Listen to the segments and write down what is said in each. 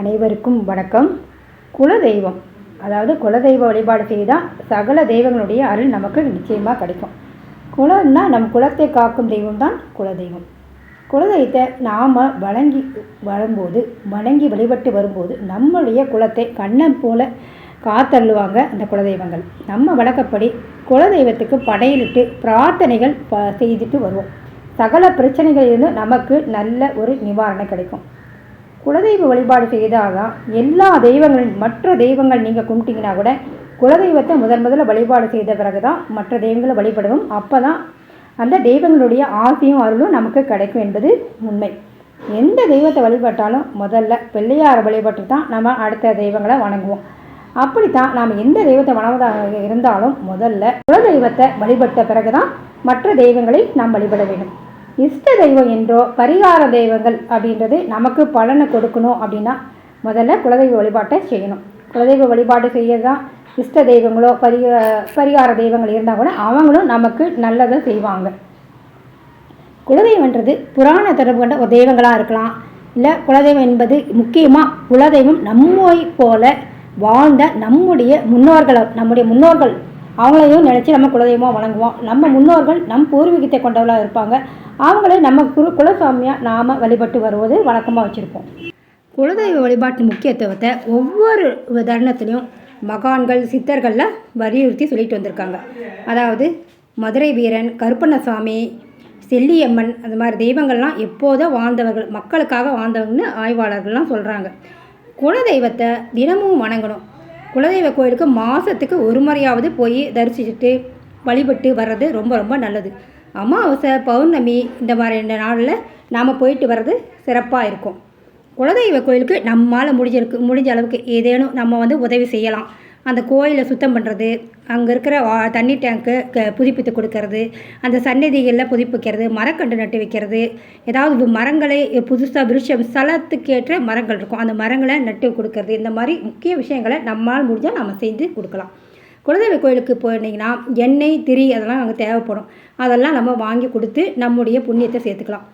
அனைவருக்கும் வணக்கம். குலதெய்வம் அதாவது குலதெய்வ வழிபாடு செய்தால் சகல தெய்வங்களுடைய அருள் நமக்கு நிச்சயமாக கிடைக்கும். குலம்னா நம் குலத்தை காக்கும் தெய்வம் தான் குலதெய்வம். குலதெய்வத்தை நாம் வணங்கி வரும்போது வணங்கி வழிபட்டு வரும்போது நம்மளுடைய குலத்தை கண்ணன் போல காத்தள்ளுவாங்க அந்த குலதெய்வங்கள். நம்ம வழக்கப்படி குலதெய்வத்துக்கு படையலிட்டு பிரார்த்தனைகள் ப செய்துட்டு வருவோம். சகல பிரச்சனைகளிலிருந்து நமக்கு நல்ல ஒரு நிவாரணம் கிடைக்கும். குலதெய்வ வழிபாடு செய்தால் தான் எல்லா தெய்வங்களின் மற்ற தெய்வங்கள் நீங்கள் கும்பிட்டிங்கன்னா கூட குலதெய்வத்தை முதன் முதல்ல வழிபாடு செய்த பிறகு தான் மற்ற தெய்வங்களை வழிபடுவோம். அப்போ தான் அந்த தெய்வங்களுடைய ஆசையும் அருளும் நமக்கு கிடைக்கும் என்பது உண்மை. எந்த தெய்வத்தை வழிபட்டாலும் முதல்ல பிள்ளையாரை வழிபட்டு தான் நம்ம அடுத்த தெய்வங்களை வணங்குவோம். அப்படித்தான் நாம் எந்த தெய்வத்தை வணங்குவதாக இருந்தாலும் முதல்ல குலதெய்வத்தை வழிபட்ட பிறகு தான் மற்ற தெய்வங்களை நாம் வழிபட வேண்டும். இஷ்ட தெய்வம் என்றோ பரிகார தெய்வங்கள் அப்படின்றது நமக்கு பலனை கொடுக்கணும் அப்படின்னா முதல்ல குலதெய்வ வழிபாட்டை செய்யணும். குலதெய்வ வழிபாடு செய்ய தான் இஷ்ட தெய்வங்களோ பரிக பரிகார தெய்வங்கள் இருந்தால் கூட அவங்களும் நமக்கு நல்லதை செய்வாங்க. குலதெய்வன்றது புராண தொடர்பு கொண்ட ஒரு தெய்வங்களாக இருக்கலாம். இல்லை குலதெய்வம் என்பது முக்கியமாக குலதெய்வம் நம்மை போல வாழ்ந்த நம்முடைய முன்னோர்களை நம்முடைய முன்னோர்கள் அவங்களையும் நினச்சி நம்ம குலதெய்வமாக வணங்குவோம். நம்ம முன்னோர்கள் நம் பூர்வீகத்தை கொண்டவளாக இருப்பாங்க. அவங்களே நம்ம குரு குலசாமியாக நாம் வழிபட்டு வருவது வழக்கமாக வச்சுருப்போம். குலதெய்வ வழிபாட்டு முக்கியத்துவத்தை ஒவ்வொரு தருணத்துலையும் மகான்கள் சித்தர்களில் வலியுறுத்தி சொல்லிட்டு வந்திருக்காங்க. அதாவது மதுரை வீரன் கருப்பண்ணசாமி செல்லியம்மன் அந்த மாதிரி தெய்வங்கள்லாம் எப்போதோ வாழ்ந்தவர்கள் மக்களுக்காக வாழ்ந்தவங்கன்னு ஆய்வாளர்கள்லாம் சொல்கிறாங்க குலதெய்வத்தை தினமும் வணங்கணும். குலதெய்வ கோயிலுக்கு மாதத்துக்கு ஒரு முறையாவது போய் தரிசிச்சுட்டு வழிபட்டு வர்றது ரொம்ப ரொம்ப நல்லது. அமாவாசை பௌர்ணமி இந்த மாதிரி நாளில் நாம் போயிட்டு வர்றது சிறப்பாக இருக்கும். குலதெய்வ கோயிலுக்கு நம்மால் முடிஞ்சிருக்கு முடிஞ்ச அளவுக்கு ஏதேனும் நம்ம வந்து உதவி செய்யலாம். அந்த கோயிலை சுத்தம் பண்ணுறது அங்கே இருக்கிற தண்ணி டேங்க்கு க புதுப்பித்து கொடுக்கறது அந்த சன்னதிகளில் புதுப்பிக்கிறது மரக்கன்று நட்டு வைக்கிறது ஏதாவது மரங்களை புதுசாக விருட்சம் ஸ்தலத்துக்கேற்ற மரங்கள் இருக்கும். அந்த மரங்களை நட்டு கொடுக்கறது இந்த மாதிரி முக்கிய விஷயங்களை நம்மால் முடிஞ்சால் நம்ம செஞ்சு கொடுக்கலாம். குலதெய்வ கோயிலுக்கு போனீங்கன்னா எண்ணெய் திரி அதெல்லாம் அங்கே தேவைப்படும். அதெல்லாம் நம்ம வாங்கி கொடுத்து நம்முடைய புண்ணியத்தை சேர்த்துக்கலாம்.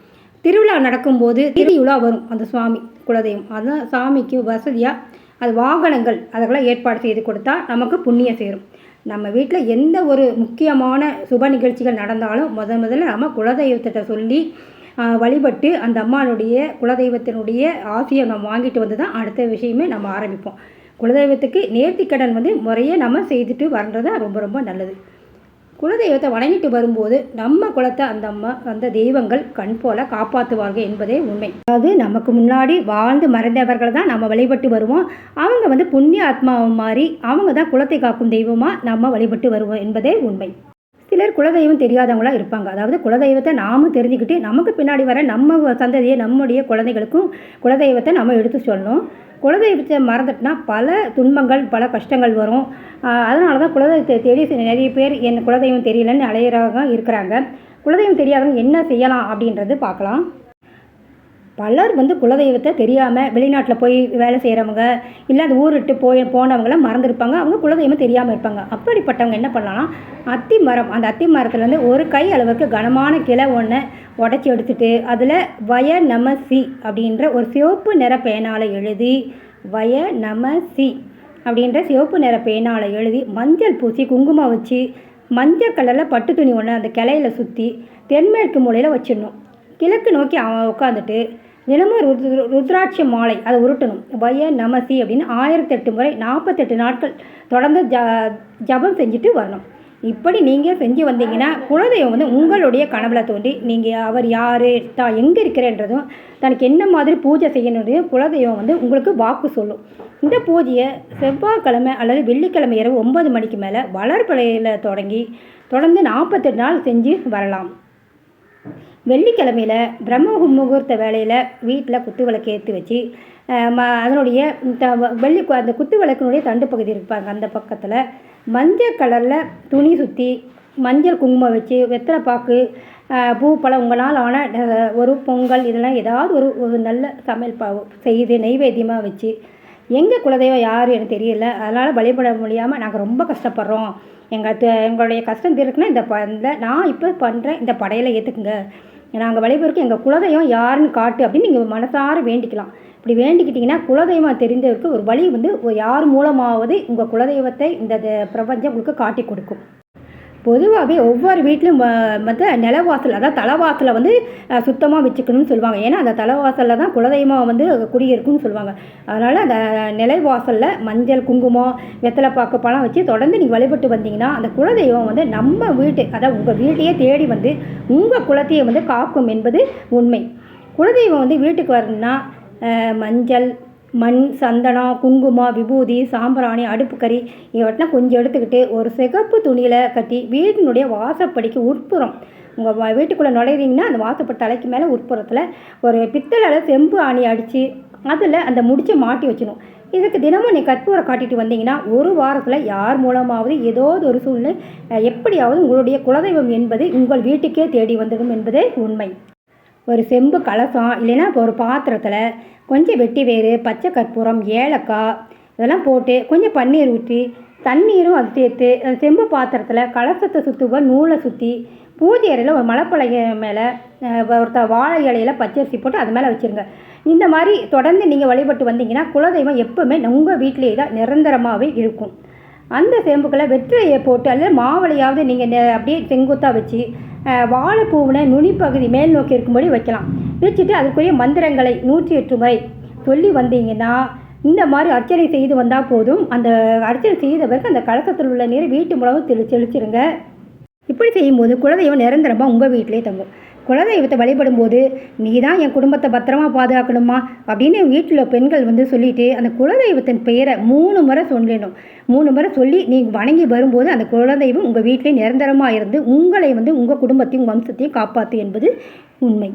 திருவிழா நடக்கும்போது திருவிழா வரும். அந்த சுவாமி குலதெய்வம். அதான் சாமிக்கு வசதியாக அது வாகனங்கள் அதெல்லாம் ஏற்பாடு செய்து கொடுத்தா நமக்கு புண்ணியம் சேரும். நம்ம வீட்டில் எந்த ஒரு முக்கியமான சுப நிகழ்ச்சிகள் நடந்தாலும் முத முதல்ல நம்ம குலதெய்வத்திட்ட சொல்லி வழிபட்டு அந்த அம்மானுடைய குலதெய்வத்தினுடைய ஆசையை நம்ம வாங்கிட்டு வந்து தான் அடுத்த விஷயமே நம்ம ஆரம்பிப்போம். குலதெய்வத்துக்கு நேர்த்திக்கடன் வந்து முறையே நம்ம செய்துட்டு வர்றது ரொம்ப ரொம்ப நல்லது. குலதெய்வத்தை வணங்கிட்டு வரும்போது நம்ம குலத்தை அந்த அம்மா அந்த தெய்வங்கள் கண் போல காப்பாற்றுவார்கள் என்பதே உண்மை. அதாவது நமக்கு முன்னாடி வாழ்ந்து மறைந்தவர்கள் தான் நம்ம வழிபட்டு வருவோம். அவங்க வந்து புண்ணிய ஆத்மாவை மாறி அவங்க தான் குலத்தை காக்கும் தெய்வமாக நம்ம வழிபட்டு வருவோம் என்பதே உண்மை. சிலர் குலதெய்வம் தெரியாதவங்களா இருப்பாங்க. அதாவது குலதெய்வத்தை நாமும் தெரிஞ்சுக்கிட்டு நமக்கு பின்னாடி வர நம்ம சந்ததியை நம்முடைய குழந்தைகளுக்கும் குலதெய்வத்தை நம்ம எடுத்து சொல்லணும். குலதெய்வத்தை மறந்துட்டுனா பல துன்பங்கள் பல கஷ்டங்கள் வரும். அதனால தான் குலதெய்வத்தை தேடி நிறைய பேர் என் குலதெய்வம் தெரியலன்னு அலையிறவங்க இருக்கிறாங்க. குலதெய்வம் தெரியாதவங்க என்ன செய்யலாம் அப்படின்றது பார்க்கலாம். பலர் வந்து குலதெய்வத்தை தெரியாமல் வெளிநாட்டில் போய் வேலை செய்கிறவங்க இல்லை அந்த ஊர் விட்டு போய் போனவங்களாம் மறந்துருப்பாங்க. அவங்க குலதெய்வம் தெரியாமல் இருப்பாங்க. அப்படிப்பட்டவங்க என்ன பண்ணலாம்னா அத்தி மரம் அந்த அத்தி மரத்துலேருந்து ஒரு கை அளவுக்கு கனமான கிளை ஒன்று உடச்சி எடுத்துட்டு அதில் வய நம சி அப்படின்ற ஒரு சிவப்பு நிற பேனால் எழுதி வய நம சி அப்படின்ற சிவப்பு நிற பேனால் எழுதி மஞ்சள் பூசி குங்குமம் வச்சு மஞ்சள் கலரில் பட்டு துணி ஒன்று அந்த கிளையில சுற்றி தென்மேற்கு மூலையில் வச்சிடணும். கிழக்கு நோக்கி அவன் உட்காந்துட்டு தினமும் ருத் ருத்ராட்ச மாலை அதை உருட்டணும். வய நமசி அப்படின்னு ஆயிரத்தெட்டு முறை நாற்பத்தெட்டு நாட்கள் தொடர்ந்து ஜ ஜபம் செஞ்சுட்டு வரணும். இப்படி நீங்கள் செஞ்சு வந்தீங்கன்னா குலதெய்வம் வந்து உங்களுடைய கனவுல தோண்டி நீங்கள் அவர் யார் தான் எங்கே இருக்கிறேன்றதும் தனக்கு என்ன மாதிரி பூஜை செய்யணுன்றதையும் குலதெய்வம் வந்து உங்களுக்கு வாக்கு சொல்லும். இந்த பூஜையை செவ்வாய்க்கிழமை அல்லது வெள்ளிக்கிழமை இரவு ஒன்பது மணிக்கு மேலே வளர்ப்பலையில் தொடங்கி தொடர்ந்து நாற்பத்தெட்டு நாள் செஞ்சு வரலாம். வெள்ளிக்கிழமையில் பிரம்ம முகூர்த்த வேலையில் வீட்டில் குத்து விளக்கு ஏற்றி வச்சு ம அதனுடைய த வெள்ளி கு- அந்த குத்து விளக்கினுடைய தண்டு பகுதி இருப்பாங்க அந்த பக்கத்தில். மஞ்சள் கலரில் துணி சுற்றி மஞ்சள் குங்குமம் வச்சு வெத்தலை பாக்கு பூ பழம் உங்களால் ஆன ஒரு பொங்கல் இதெல்லாம் ஏதாவது ஒரு ஒரு நல்ல சமையல் பா செய்து நெய்வேத்தியமாக வச்சு எங்கள் குலதெய்வம் யார் எனக்கு தெரியல அதனால் வழிபட முடியாமல் நாங்கள் ரொம்ப கஷ்டப்படுறோம். எங்கள் எங்களுடைய கஷ்டம் தீர்க்குன்னா இந்த ப இந்த நான் இப்போ பண்ணுற இந்த படையலை ஏற்றுக்குங்க நாங்கள் வழிபடுறதுக்கு எங்கள் குலதெய்வம் யாருன்னு காட்டு அப்படின்னு நீங்கள் மனசார வேண்டிக்கலாம். இப்படி வேண்டிக்கிட்டிங்கன்னா குலதெய்வம் தெரிந்தவருக்கு ஒரு வழி வந்து யார் மூலமாவது உங்கள் குலதெய்வத்தை இந்த த- பிரபஞ்சம் உங்களுக்கு காட்டி கொடுக்கும். பொதுவாகவே ஒவ்வொரு வீட்லையும் வந்து நிலவாசல் அதாவது தலைவாசலை வந்து சுத்தமாக வச்சுக்கணும்னு சொல்லுவாங்க. ஏன்னா அந்த தலைவாசலில் தான் குலதெய்வம் வந்து குடியிருக்கும்னு சொல்லுவாங்க. அதனால் அந்த நிலைவாசலில் மஞ்சள் குங்குமம் வெத்தலை பாக்கு பழம் வச்சு தொடர்ந்து நீங்கள் வழிபட்டு வந்தீங்கன்னா அந்த குலதெய்வம் வந்து நம்ம வீட்டு அதாவது உங்கள் வீட்டையே தேடி வந்து உங்கள் குலத்தையை வந்து காக்கும் என்பது உண்மை. குலதெய்வம் வந்து வீட்டுக்கு வரணும்னா மஞ்சள் மண் சந்தனம் குங்குமம் விபூதி சாம்பிராணி அடுப்புக்கறி இவற்றெல்லாம் கொஞ்சம் எடுத்துக்கிட்டு ஒரு சிகப்பு துணியில் கட்டி வீட்டினுடைய வாசப்படிக்கு உட்புறம் உங்கள் வீட்டுக்குள்ளே நுழையிறீங்கன்னா அந்த வாசப்படி தலைக்கு மேலே உட்புறத்தில் ஒரு பித்தளையில் செம்பு ஆணி அடித்து அதில் அந்த முடிச்சை மாட்டி வச்சிடணும். இதுக்கு தினமும் நீ கற்பூரம் காட்டிட்டு வந்தீங்கன்னா ஒரு வாரத்தில் யார் மூலமாவது ஏதோ ஒரு சூழ்நிலை எப்படியாவது உங்களுடைய குலதெய்வம் என்பது உங்கள் வீட்டுக்கே தேடி வந்துடும் என்பதே உண்மை. ஒரு செம்பு கலசம் இல்லைன்னா இப்போ ஒரு பாத்திரத்தில் கொஞ்சம் வெட்டி வேறு பச்சை கற்பூரம் ஏலக்காய் இதெல்லாம் போட்டு கொஞ்சம் பன்னீர் ஊற்றி தண்ணீரும் அது சேர்த்து அந்த செம்பு பாத்திரத்தில் கலசத்தை சுற்றுவ நூலை சுற்றி பூஜை அறையில் ஒரு மலைப்பழைய மேலே ஒருத்த வாழை இலையில பச்சரிசி போட்டு அது மேலே வச்சுருங்க. இந்த மாதிரி தொடர்ந்து நீங்கள் வழிபட்டு வந்தீங்கன்னா குலதெய்வம் எப்போவுமே உங்கள் வீட்டிலேயே தான் நிரந்தரமாகவே இருக்கும். அந்த செம்புக்களை வெற்றிலையை போட்டு அல்லது மாவளையாவது நீங்கள் அப்படியே செங்குத்தாக வச்சு வாழைப்பூவினை நுனிப்பகுதி மேல் நோக்கி இருக்கும்படி வைக்கலாம். வச்சுட்டு அதுக்குரிய மந்திரங்களை நூற்றி எட்டு முறை சொல்லி வந்தீங்கன்னா இந்த மாதிரி அர்ச்சனை செய்து வந்தால் போதும். அந்த அர்ச்சனை செய்த பிறகு அந்த கலசத்தில் உள்ள நீரை வீட்டு முழுவதும் தெளி தெளிச்சிருங்க. இப்படி செய்யும்போது குலதெய்வம் நிரந்தரமாக உங்கள் வீட்டிலே தங்கும். குலதெய்வத்தை வழிபடும்போது நீ தான் என் குடும்பத்தை பத்திரமா பாதுகாக்கணுமா? அப்படின்னு வீட்டில் பெண்கள் வந்து சொல்லிட்டு அந்த குலதெய்வத்தின் பெயரை மூணு முறை சொல்லணும். மூணு முறை சொல்லி நீ வணங்கி வரும்போது அந்த குலதெய்வம் உங்கள் வீட்டிலே நிரந்தரமாக இருந்து உங்களை வந்து உங்கள் குடும்பத்தையும் வம்சத்தையும் காப்பாற்று என்பது உண்மை.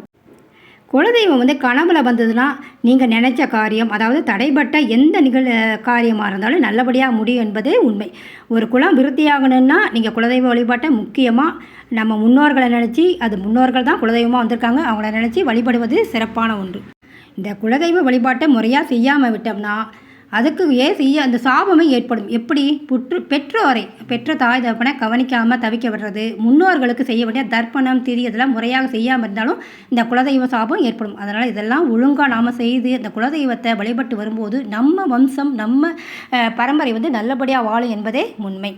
குலதெய்வம் வந்து கனவுல வந்ததுன்னா நீங்கள் நினைச்ச காரியம் அதாவது தடைப்பட்ட எந்த நிகழ் காரியமாக இருந்தாலும் நல்லபடியாக முடியும் என்பதே உண்மை. ஒரு குலம் விருத்தியாகணும்னா நீங்கள் குலதெய்வ வழிபாட்டை முக்கியமாக நம்ம முன்னோர்களை நினச்சி அது முன்னோர்கள் தான் குலதெய்வமாக வந்திருக்காங்க அவங்கள நினச்சி வழிபடுவது சிறப்பான ஒன்று. இந்த குலதெய்வ வழிபாட்டை முறையாக செய்யாமல் விட்டோம்னா அதுக்கு ஏன் செய்ய அந்த சாபமே ஏற்படும். எப்படி? புற்று பெற்றோரை பெற்ற தாய் தகப்பனை கவனிக்காமல் தவிக்க விடுறது. முன்னோர்களுக்கு செய்ய வேண்டிய தர்ப்பணம் திதி இதெல்லாம் முறையாக செய்யாமல் இருந்தாலும் இந்த குலதெய்வ சாபம் ஏற்படும். அதனால் இதெல்லாம் ஒழுங்காக நாம் செய்து இந்த குலதெய்வத்தை வழிபட்டு வரும்போது நம்ம வம்சம் நம்ம பரம்பரை வந்து நல்லபடியாக வாழும் என்பதே உண்மை.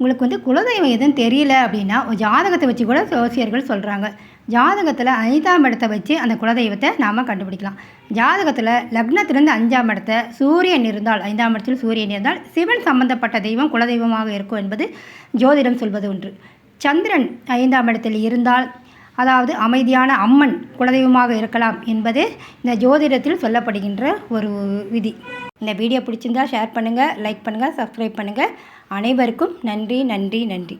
உங்களுக்கு வந்து குலதெய்வம் எதுவும் தெரியல அப்படின்னா ஒரு ஜாதகத்தை வச்சு கூட ஜோசியர்கள் சொல்கிறாங்க ஜாதகத்தில் ஐந்தாம் இடத்தை வச்சு அந்த குலதெய்வத்தை நாம் கண்டுபிடிக்கலாம். ஜாதகத்தில் லக்னத்திலிருந்து அஞ்சாம் இடத்த சூரியன் இருந்தால் ஐந்தாம் இடத்தில் சூரியன் இருந்தால் சிவன் சம்பந்தப்பட்ட தெய்வம் குலதெய்வமாக இருக்கும் என்பது ஜோதிடம் சொல்வது ஒன்று. சந்திரன் ஐந்தாம் இடத்தில் இருந்தால் அதாவது அமைதியான அம்மன் குலதெய்வமாக இருக்கலாம் என்பது இந்த ஜோதிடத்தில் சொல்லப்படுகின்ற ஒரு விதி. இந்த வீடியோ பிடிச்சிருந்தா ஷேர் பண்ணுங்கள் லைக் பண்ணுங்கள் சப்ஸ்கிரைப் பண்ணுங்கள் அனைவருக்கும் நன்றி நன்றி நன்றி.